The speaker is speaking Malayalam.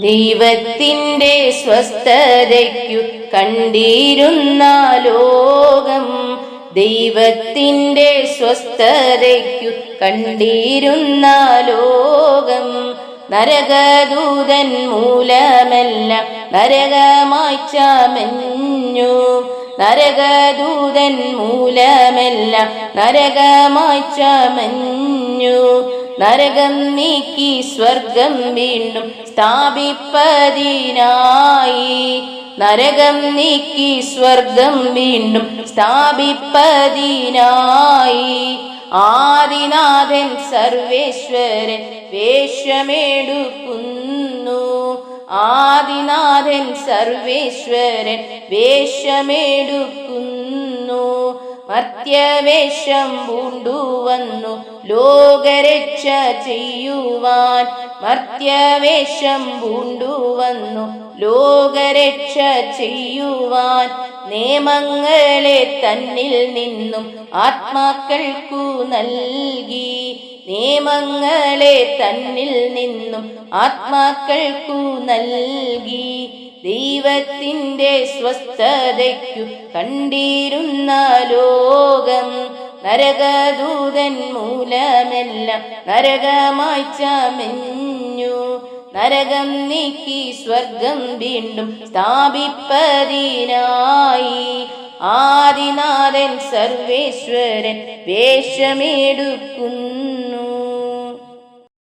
ദൈവത്തിന്റെ സ്വസ്ഥതയ്ക്കു കണ്ടിരുന്ന ലോകം. ദൈവത്തിന്റെ സ്വസ്ഥതയ്ക്കു കണ്ടിരുന്ന ലോകം. നരകദൂതൻ മൂലമല്ല നരകമായി ചമഞ്ഞു. നരകദൂതൻ മൂലമല്ല നരകമായി ചമഞ്ഞു. നരകം നീക്കി സ്വർഗം വീണ്ടും സ്ഥാപിപ്പതിനായി. നരകം നീക്കി സ്വർഗം വീണ്ടും സ്ഥാപിപ്പതിനായി. ആദിനാഥൻ സർവേശ്വരൻ വേഷമെടുക്കുന്നു. ആദിനാഥൻ സർവേശ്വരൻ വേഷമെടുക്കുന്നു. മർത്യവേഷം പൂണ്ടുവന്നു. ലോകരക്ഷ ചെയ്യുവാൻ മർത്യവേഷം പൂണ്ടുവന്നു. ലോകരക്ഷ ചെയ്യുവാൻ നിയമങ്ങളെ തന്നിൽ നിന്നും ആത്മാക്കൾക്കു നൽകി. നിയമങ്ങളെ തന്നിൽ നിന്നും ആത്മാക്കൾക്കു നൽകി. ദൈവത്തിന്റെ സ്വസ്ഥതയ്ക്കു കണ്ടിരുന്ന ലോകം നരകദൂതൻ മൂലമെല്ലാം നരകമായി ചമഞ്ഞു. നരകം നീക്കി സ്വർഗം വീണ്ടും സ്ഥാപിപ്പതിനായി. ആദിനാഥൻ സർവേശ്വരൻ വേഷമെടുക്കുന്നു.